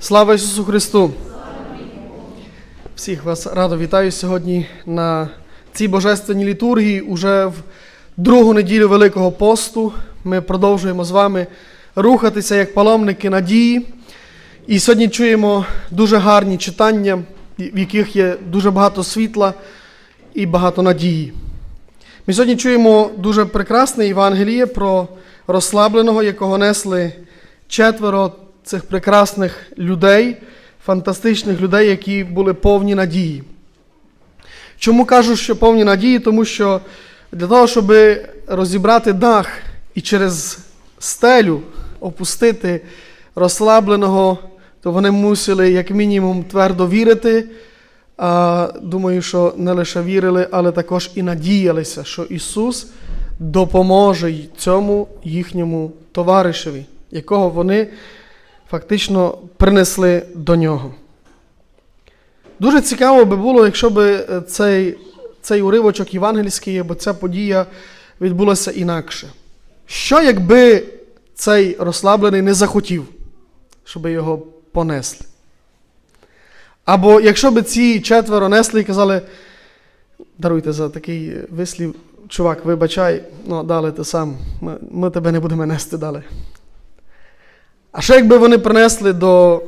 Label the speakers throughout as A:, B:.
A: Слава Ісусу Христу! Всіх вас радо вітаю сьогодні на цій божественній літургії. Уже в другу неділю Великого посту. Ми продовжуємо з вами рухатися як паломники надії. І сьогодні чуємо дуже гарні читання, в яких є дуже багато світла і багато надії. Ми сьогодні чуємо дуже прекрасне Євангеліє про розслабленого, якого несли четверо цих прекрасних людей, фантастичних людей, які були повні надії. Чому кажу, що повні надії? Тому що для того, щоб розібрати дах і через стелю опустити розслабленого, то вони мусили, як мінімум, твердо вірити. А, Думаю, що не лише вірили, але також і надіялися, що Ісус допоможе цьому їхньому товаришеві, якого вони фактично принесли до нього. Дуже цікаво би було, якщо б цей, цей уривочок євангельський або ця подія відбулася інакше. Що якби цей розслаблений не захотів, щоб його понесли? Або якщо б ці четверо несли і казали, даруйте за такий вислів, чувак, вибачай, ну далі ти сам, ми, ми тебе не будемо нести далі. А ще якби вони принесли до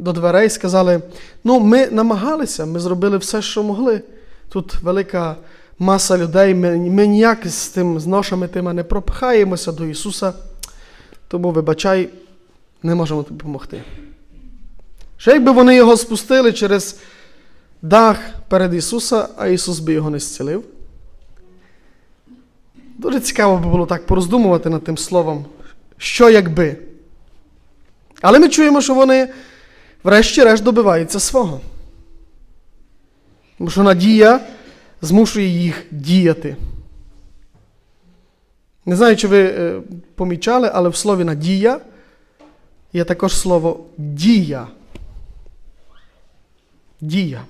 A: до дверей і сказали: ну, ми намагалися, ми зробили все, що могли. Тут велика маса людей, ми, ми ніяк з тим з ношами тими не пропхаємося до Ісуса, тому, вибачай, не можемо тобі допомогти. Ще якби вони його спустили через дах перед Ісуса, а Ісус би його не зцілив. Дуже цікаво би було так пороздумувати над тим словом, що якби. Але ми чуємо, що вони врешті-решт добиваються свого. Тому що надія змушує їх діяти. Не знаю, чи ви е, помічали, але в слові надія є також слово дія. Дія.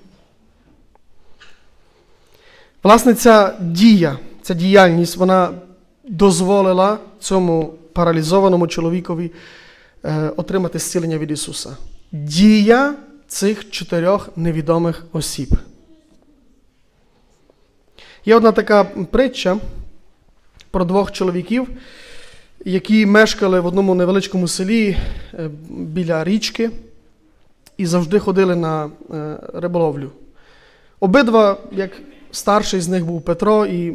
A: Власне, ця дія, ця діяльність, вона дозволила цьому паралізованому чоловікові отримати зцілення від Ісуса. Дія цих чотирьох невідомих осіб. Є одна така притча про двох чоловіків, які мешкали в одному невеличкому селі е, біля річки і завжди ходили на е, риболовлю. Обидва, як старший з них був Петро, і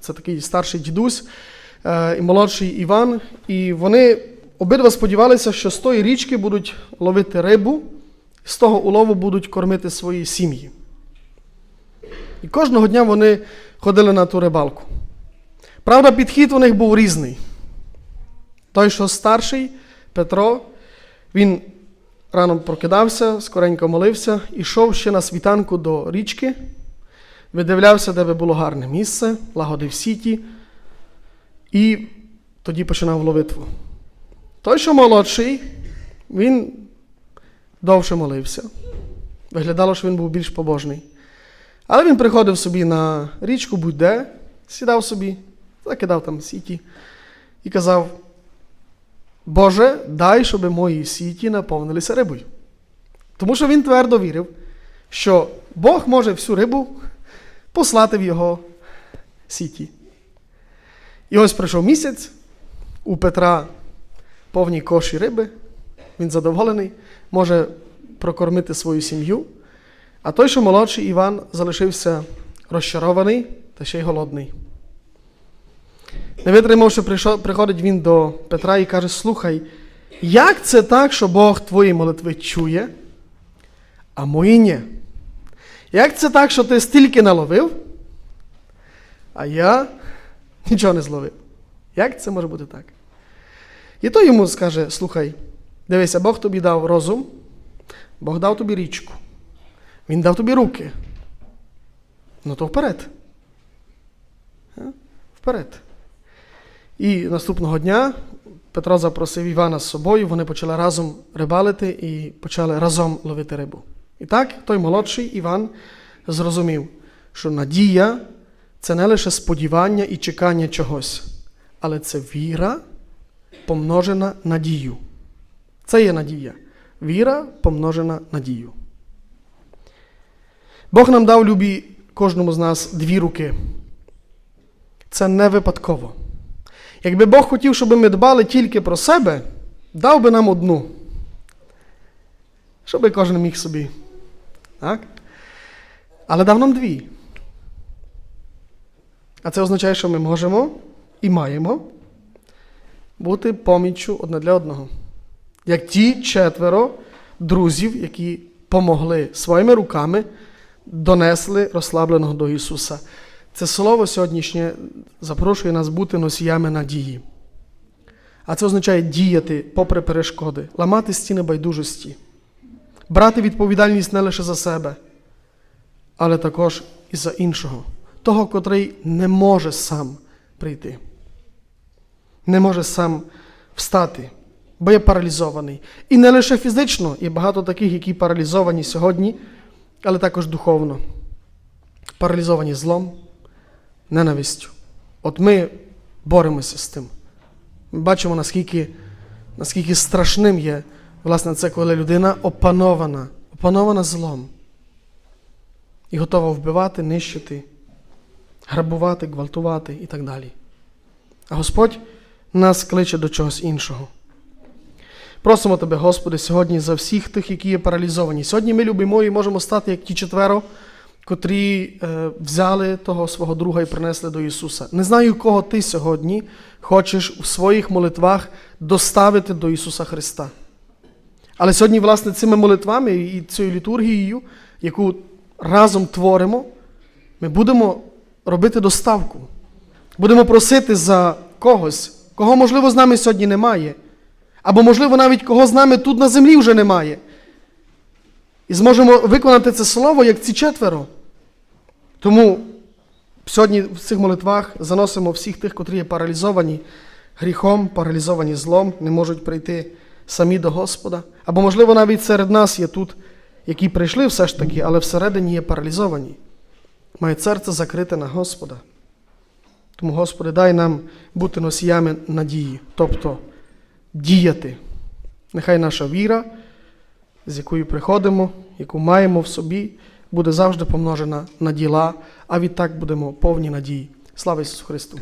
A: це такий старший дідусь, е, і молодший Іван, і вони обидва сподівалися, що з тої річки будуть ловити рибу, з того улову будуть кормити свої сім'ї. І кожного дня вони ходили на ту рибалку. Правда, підхід у них був різний. Той, що старший, Петро, він рано прокидався, скоренько молився, ішов ще на світанку до річки, видивлявся, де би було гарне місце, лагодив сіті, і тоді починав ловитву. Той, що молодший, він довше молився. Виглядало, що він був більш побожний. Але він приходив собі на річку, будь-де, сідав собі, закидав там сіті і казав: Боже, дай, щоб мої сіті наповнилися рибою. Тому що він твердо вірив, що Бог може всю рибу послати в його сіті. І ось пройшов місяць, у Петра повні коші риби, він задоволений, може прокормити свою сім'ю. А той, що молодший Іван, залишився розчарований та ще й голодний. Не витримавши, приходить він до Петра і каже: Слухай, як це так, що Бог твої молитви чує, а мої ні? Як це так, що ти стільки наловив, а я нічого не зловив? Як це може бути так? І той йому скаже: слухай, дивися, Бог тобі дав розум, Бог дав тобі річку, Він дав тобі руки. Ну то вперед. Вперед. І наступного дня Петро запросив Івана з собою, вони почали разом рибалити і почали разом ловити рибу. І так, той молодший Іван зрозумів, що надія це не лише сподівання і чекання чогось, але це віра, помножена надію. Це є надія. Віра помножена на дію. Бог нам дав любі кожному з нас дві руки. Це не випадково. Якби Бог хотів, щоб ми дбали тільки про себе, дав би нам одну. Щоб кожен міг собі. Так? Але дав нам дві. А це означає, що ми можемо і маємо бути поміччю одне для одного. Як ті четверо друзів, які помогли своїми руками, донесли розслабленого до Ісуса. Це слово сьогоднішнє запрошує нас бути носіями надії. А це означає діяти попри перешкоди, ламати стіни байдужості, брати відповідальність не лише за себе, але також і за іншого, того, котрий не може сам прийти, не може сам встати, бо є паралізований. І не лише фізично, є багато таких, які паралізовані сьогодні, але також духовно. Паралізовані злом, ненавистю. От ми боремося з тим. Ми бачимо, наскільки, наскільки страшним є, власне, це, коли людина опанована, опанована злом і готова вбивати, нищити, грабувати, гвалтувати і так далі. А Господь нас кличе до чогось іншого. Просимо Тебе, Господи, сьогодні за всіх тих, які є паралізовані. Сьогодні ми любимо і можемо стати як ті четверо, котрі е, взяли того свого друга і принесли до Ісуса. Не знаю, кого ти сьогодні хочеш у своїх молитвах доставити до Ісуса Христа. Але сьогодні, власне, цими молитвами і цією літургією, яку разом творимо, ми будемо робити доставку. Будемо просити за когось, кого, можливо, з нами сьогодні немає. Або, можливо, навіть кого з нами тут на землі вже немає. І зможемо виконати це слово, як ці четверо. Тому сьогодні в цих молитвах заносимо всіх тих, котрі є паралізовані гріхом, паралізовані злом, не можуть прийти самі до Господа. Або, можливо, навіть серед нас є тут, які прийшли все ж таки, але всередині є паралізовані. Мають серце закрите на Господа. Тому, Господи, дай нам бути носіями надії, тобто діяти. Нехай наша віра, з якою приходимо, яку маємо в собі, буде завжди помножена на діла, а відтак будемо повні надії. Слава Ісусу Христу!